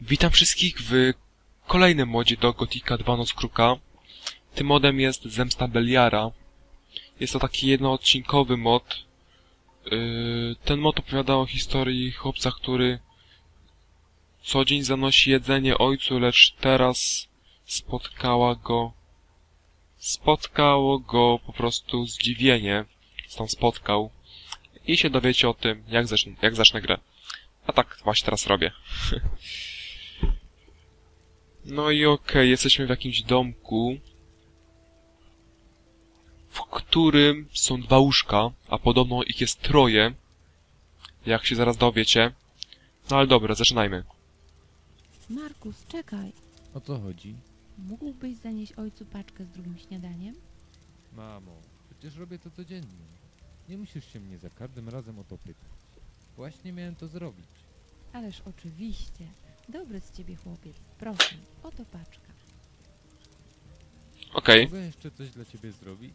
Witam wszystkich w kolejnym modzie do Gotika 2 Noc Kruka. Tym modem jest Zemsta Beliara. Jest to taki jednoodcinkowy mod. Yy, Ten mod opowiada o historii chłopca, który co dzień zanosi jedzenie ojcu, lecz teraz spotkała go... Spotkało go po prostu zdziwienie, tam spotkał. I się dowiecie o tym, jak zacznę, jak zacznę grę. A tak właśnie teraz robię. No i okej, jesteśmy w jakimś domku, w którym są dwa łóżka, a podobno ich jest troje, jak się zaraz dowiecie. No ale dobra, zaczynajmy. Markus, czekaj. O co chodzi? Mógłbyś zanieść ojcu paczkę z drugim śniadaniem? Mamo, przecież robię to codziennie. Nie musisz się mnie za każdym razem o to pytać. Właśnie miałem to zrobić. Ależ oczywiście. Dobry z ciebie chłopiec. Proszę, oto paczka. Okej, Mogę jeszcze coś dla ciebie zrobić?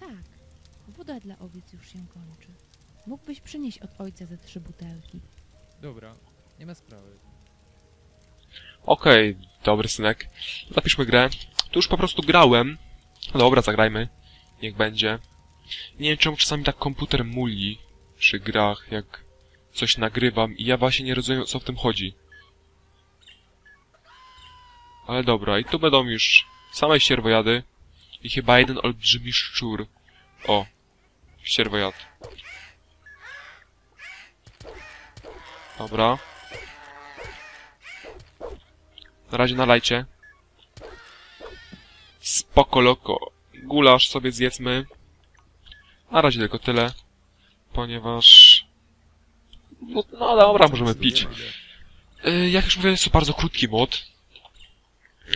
Tak, woda dla owiec już się kończy. Mógłbyś przynieść od ojca ze trzy butelki. Dobra, nie ma sprawy. okej, dobry synek. Zapiszmy grę. Tu już po prostu grałem. No Dobra, zagrajmy. Niech będzie. Nie wiem czemu czasami tak komputer muli przy grach, jak coś nagrywam i ja właśnie nie rozumiem o co w tym chodzi. Ale dobra, i tu będą już same ścierwojady i chyba jeden olbrzymi szczur. O, ścierwojad. Dobra. Na razie nalajcie. Spoko loko. Gulasz sobie zjedzmy. Na razie tylko tyle. Ponieważ... No, no dobra, możemy pić. Y, Jak już mówiłem, jest to bardzo krótki mod.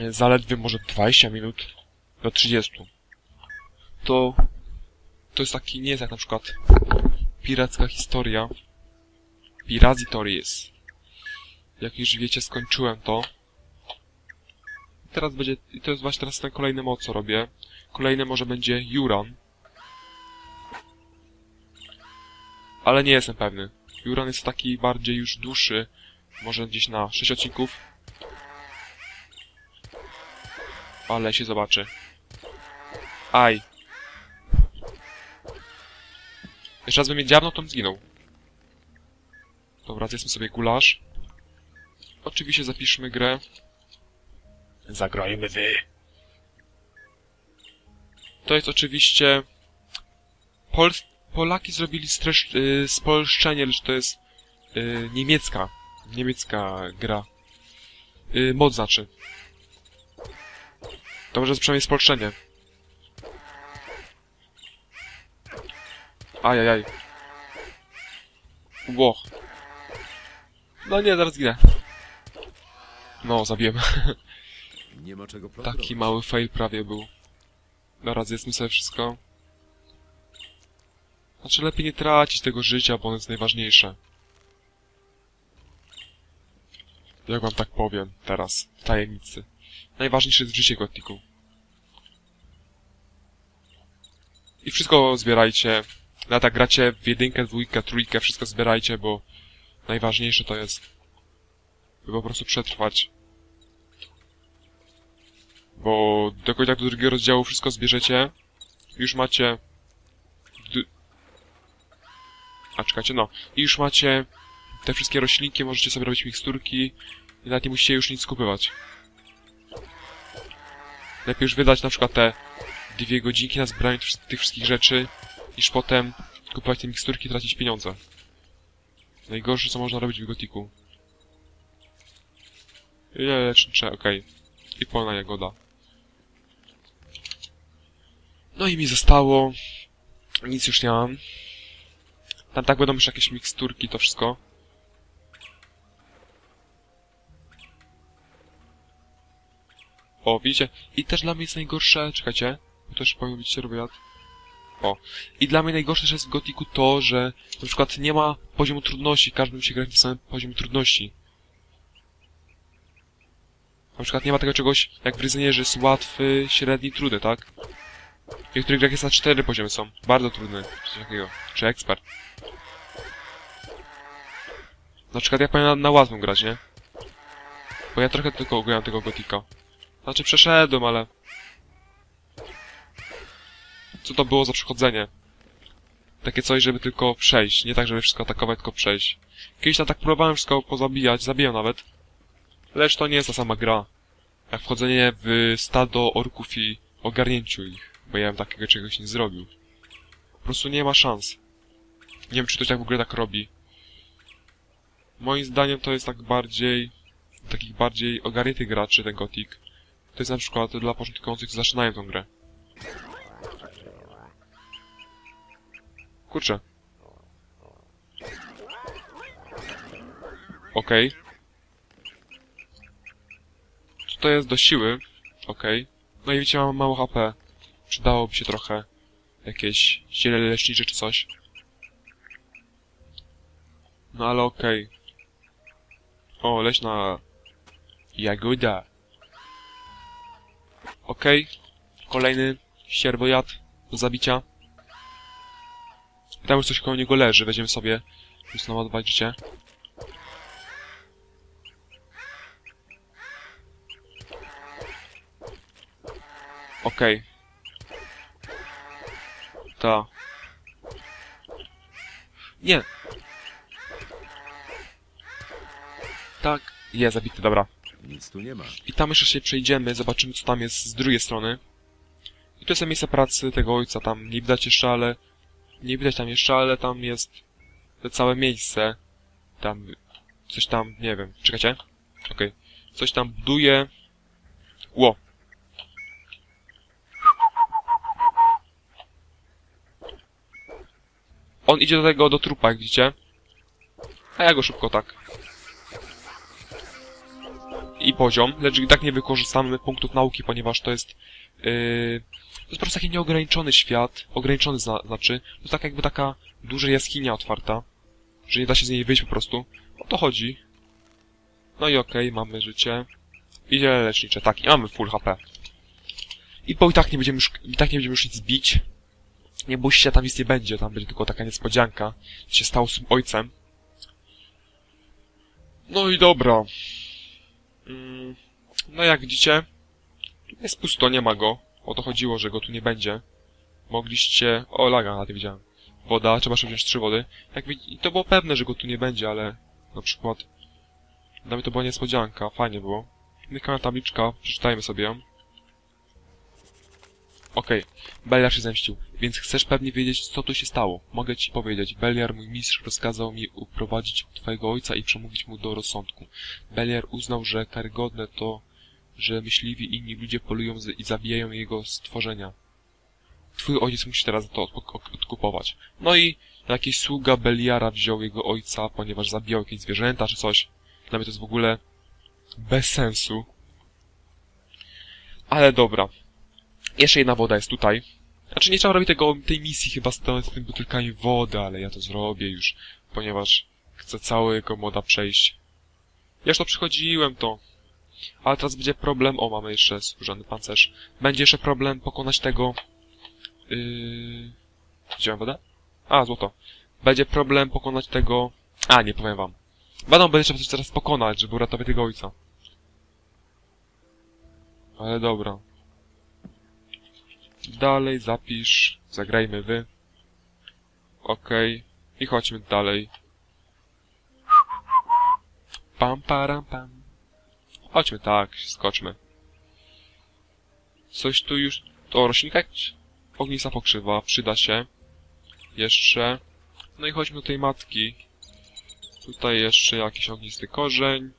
Y, Zaledwie może 20 minut do 30. To... To jest taki, nie jest jak na przykład piracka historia. Pirazitories. Jak już wiecie, skończyłem to. I teraz będzie, i to jest właśnie teraz ten kolejny mod, co robię. Kolejny może będzie Juran. Ale nie jestem pewny. Juran jest taki bardziej już dłuższy. Może gdzieś na 6 odcinków. Ale się zobaczy. Aj. Jeszcze raz by mnie dziabnął, to bym zginął. Dobra, zjedzmy sobie gulasz. Oczywiście zapiszmy grę. Zagrajmy wy. To jest oczywiście... Pol... Polaki zrobili stresz... y, spolszczenie, lecz to jest y, niemiecka. Niemiecka gra. Y, mod znaczy. To może jest przynajmniej spolszczenie. Ajajaj. Ło. No nie, zaraz ginę. No, zabiłem. Nie ma czego plądrować. Taki mały fail prawie był. Dobra, zjedzmy sobie wszystko. Znaczy, lepiej nie tracić tego życia, bo ono jest najważniejsze. Jak wam tak powiem teraz, w tajemnicy. Najważniejsze jest życie gotiku. I wszystko zbierajcie. Na tak gracie w jedynkę, dwójkę, trójkę, wszystko zbierajcie, bo najważniejsze to jest, by po prostu przetrwać. Bo do końca do drugiego rozdziału wszystko zbierzecie. Już macie... A, czekajcie, no. I już macie te wszystkie roślinki, możecie sobie robić miksturki i nawet nie musicie już nic kupywać. Lepiej już wydać na przykład te dwie godzinki na zbieranie tych- wszystkich rzeczy, niż potem kupować te miksturki i tracić pieniądze. Najgorsze, co można robić w gotiku. Ile lecznicze, okej. I polna jagoda. No i mi zostało... Nic już nie mam. Tam tak będą już jakieś miksturki, to wszystko. O, widzicie? I też dla mnie jest najgorsze... Czekajcie. Bo też powinien być ścierwojad. O. I dla mnie najgorsze jest w Gotiku to, że na przykład nie ma poziomu trudności. Każdy musi grać na samym poziomie trudności. Na przykład nie ma tego czegoś jak w Ryzynie, że jest łatwy, średni, trudny, tak? W niektórych grach jest na cztery poziomy są. Bardzo trudny. Coś takiego. Czy ekspert. Na przykład ja powinien na, na łatwym grać, nie? Bo ja trochę tylko ogólnie tego gotika. Znaczy przeszedłem, ale... Co to było za przechodzenie? Takie coś, żeby tylko przejść. Nie tak, żeby wszystko atakować, tylko przejść. Kiedyś tam tak próbowałem wszystko pozabijać, zabijam nawet. Lecz to nie jest ta sama gra. Jak wchodzenie w stado orków i ogarnięciu ich. Bo ja bym takiego czegoś nie zrobił. Po prostu nie ma szans. Nie wiem, czy ktoś tak w ogóle tak robi. Moim zdaniem to jest tak bardziej... Takich bardziej ogarniętych graczy, ten Gothic. To jest na przykład dla początkujących, którzy zaczynają tą grę. Kurczę. Okej. Co to jest do siły? Okej. No i widzicie, mam mało HP. Przydałoby się trochę jakieś ziele lecznicze czy coś. No ale okej. O, leśna jagoda. Okej. Kolejny sierwojad do zabicia. I tam już coś koło niego leży, weźmiemy sobie. Plus naładować życie. Okej. Ta. Nie. Tak. Jest zabity, dobra. Nic tu nie ma. I tam jeszcze się przejdziemy, zobaczymy co tam jest z drugiej strony. I to jest miejsce pracy tego ojca, tam nie widać jeszcze, ale... Nie widać tam jeszcze, ale tam jest to całe miejsce. Tam coś tam, nie wiem, czekajcie. Okej. Coś tam buduje. Ło. On idzie do tego, do trupa, jak widzicie. A ja go szybko tak poziom, lecz i tak nie wykorzystamy punktów nauki, ponieważ to jest yy, to jest po prostu taki nieograniczony świat, ograniczony zna, znaczy, to jest tak jakby taka duża jaskinia otwarta, że nie da się z niej wyjść po prostu. O to chodzi. No i okej, mamy życie. Idzie lecznicze, tak, i mamy full HP. I bo i tak nie będziemy już, i tak nie będziemy już nic zbić. Nie bójcie się, tam nic nie będzie, tam będzie tylko taka niespodzianka, co się stało z tym ojcem. No i dobra. Mm, No jak widzicie, jest pusto, nie ma go. O to chodziło, że go tu nie będzie. Mogliście... O, laga, na tym widziałem. Woda, trzeba sobie wziąć trzy wody. Jak widzi... To było pewne, że go tu nie będzie, ale... Na przykład... Dla mnie to była niespodzianka, fajnie było. Kolejna tabliczka, przeczytajmy sobie ją. Okej, Beliar się zemścił, więc chcesz pewnie wiedzieć, co tu się stało. Mogę ci powiedzieć, Beliar, mój mistrz, rozkazał mi uprowadzić twojego ojca i przemówić mu do rozsądku. Beliar uznał, że karygodne to, że myśliwi inni ludzie polują i zabijają jego stworzenia. Twój ojciec musi teraz to odku- odkupować. No i jakiś sługa Beliara wziął jego ojca, ponieważ zabijał jakieś zwierzęta czy coś. Dla mnie to jest w ogóle bez sensu. Ale dobra. Jeszcze jedna woda jest tutaj. Znaczy nie trzeba robić tego, tej misji chyba z, z tymi butelkami wody, ale ja to zrobię już, ponieważ chcę całego moda przejść. Ja już to przychodziłem to. Ale teraz będzie problem, o mamy jeszcze skórzany pancerz. Będzie jeszcze problem pokonać tego... Yy... Widziałem wodę? A, złoto. Będzie problem pokonać tego... A, nie powiem wam. Będą będzie trzeba coś teraz pokonać, żeby uratować tego ojca. Ale dobra. Dalej zapisz, zagrajmy wy. Okej. I chodźmy dalej. Pam, param, pam. Chodźmy tak, skoczmy. Coś tu już... O, roślinka ognista pokrzywa, przyda się. Jeszcze. No i chodźmy do tej matki. Tutaj jeszcze jakiś ognisty korzeń.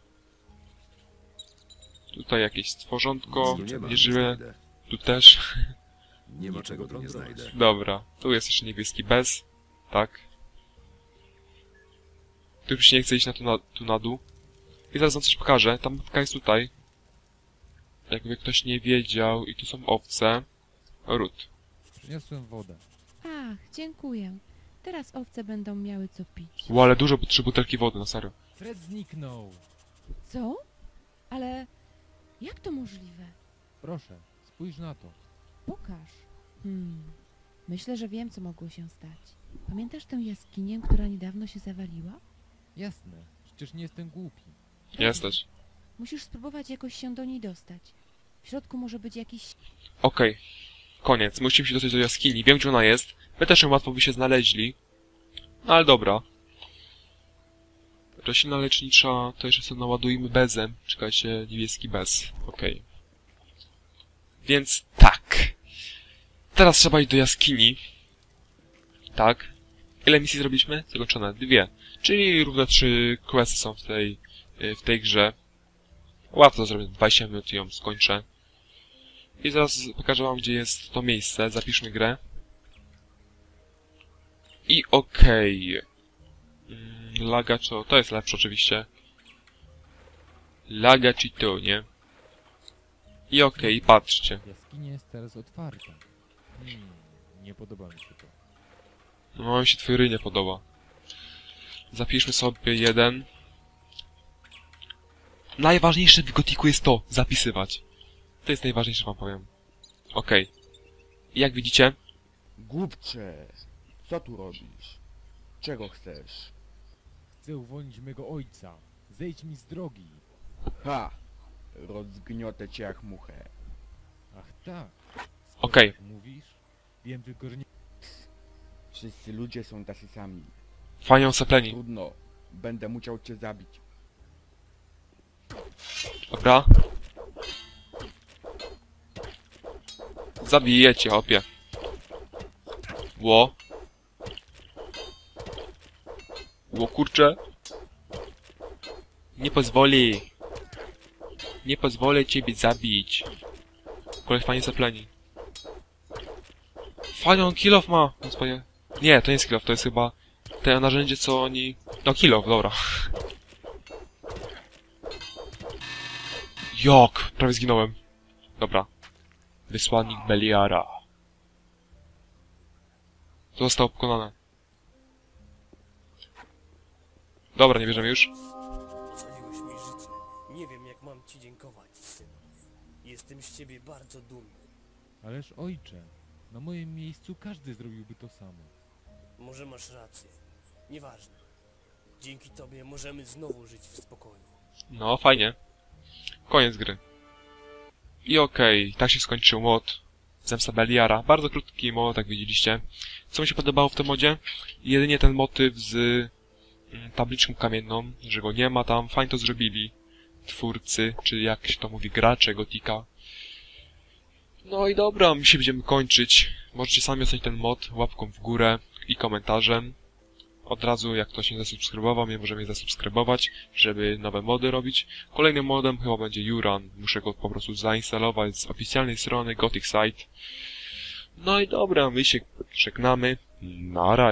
Tutaj jakieś ma. Nieżywe. Tu też. Nie ma czego tu nie znajdę. Dobra, tu jest jeszcze niebieski bez, tak. Tu już nie chcę iść na tu, na, tu na dół. I zaraz wam coś pokażę, ta mapka jest tutaj. Jakby ktoś nie wiedział, i tu są owce. Ród. Przyniosłem wodę. Ach, dziękuję. Teraz owce będą miały co pić. Ło, ale dużo, bo trzy butelki wody, na serio. Fred zniknął. Co? Ale jak to możliwe? Proszę, spójrz na to. Pokaż. Hmm. Myślę, że wiem, co mogło się stać. Pamiętasz tę jaskinię, która niedawno się zawaliła? Jasne, przecież nie jestem głupi. Jesteś. Musisz spróbować jakoś się do niej dostać. W środku może być jakiś... Okej. Koniec. Musimy się dostać do jaskini. Wiem, gdzie ona jest. My też ją łatwo by się znaleźli. No ale dobra. Roślina lecznicza, to jeszcze sobie naładujmy bezem. Czekajcie, niebieski bez. Okej. Więc tak. Teraz trzeba iść do jaskini. Tak. Ile misji zrobiliśmy? Zakończone. Dwie. Czyli równe trzy questy są w tej, y, w tej grze. Łatwo zrobię. 20 minut i ją skończę. I zaraz pokażę wam, gdzie jest to miejsce. Zapiszmy grę. I okej. Mm, Laga to... To jest lepsze oczywiście. Laga to, nie? I okej, patrzcie. Jaskinia jest teraz otwarta. Hmm, nie podoba mi się to. No, mi się twój ryj nie podoba. Zapiszmy sobie jeden. Najważniejsze w Gotiku jest to, zapisywać. To jest najważniejsze, wam powiem. Okej. I Jak widzicie, Głupcze, co tu robisz? Czego chcesz? Chcę uwolnić mego ojca. Zejdź mi z drogi. Ha! Rozgniotę cię jak muchę. Ach tak. Okej. mówisz? Wiem tylko, że nie... Wszyscy ludzie są tacy sami. fajnie osepleni. Trudno, będę musiał cię zabić. Dobra. Zabijecie, hopie. Ło. Ło, kurczę. Nie pozwoli. Nie pozwolę ciebie zabić. Kolej fajnie zapleni. Fajny on kill off ma. Gospodzie. Nie, to nie jest kill off, to jest chyba te narzędzie, co oni... No kill off, dobra. Jak? Prawie zginąłem. Dobra. Wysłannik Beliara. Zostało pokonane. Dobra, nie bierzemy już. Ocaliłeś mi życie. Nie wiem, jak mam ci dziękować, synu. Jestem z ciebie bardzo dumny. Ależ ojcze, na moim miejscu każdy zrobiłby to samo. Może masz rację. Nieważne. Dzięki tobie możemy znowu żyć w spokoju. No, fajnie. Koniec gry. I okej, tak się skończył mod. Zemsta Beliara. Bardzo krótki mod, jak widzieliście. Co mi się podobało w tym modzie? Jedynie ten motyw z mm, tabliczką kamienną, że go nie ma tam. Fajnie to zrobili. Twórcy, czy jak się to mówi, gracze Gotika. No i dobra, my się będziemy kończyć. Możecie sami ocenić ten mod łapką w górę i komentarzem. Od razu, jak ktoś nie zasubskrybował, mnie możemy zasubskrybować, żeby nowe mody robić. Kolejnym modem chyba będzie Juran. Muszę go po prostu zainstalować z oficjalnej strony Gothic Site. No i dobra, my się żegnamy. Na razie.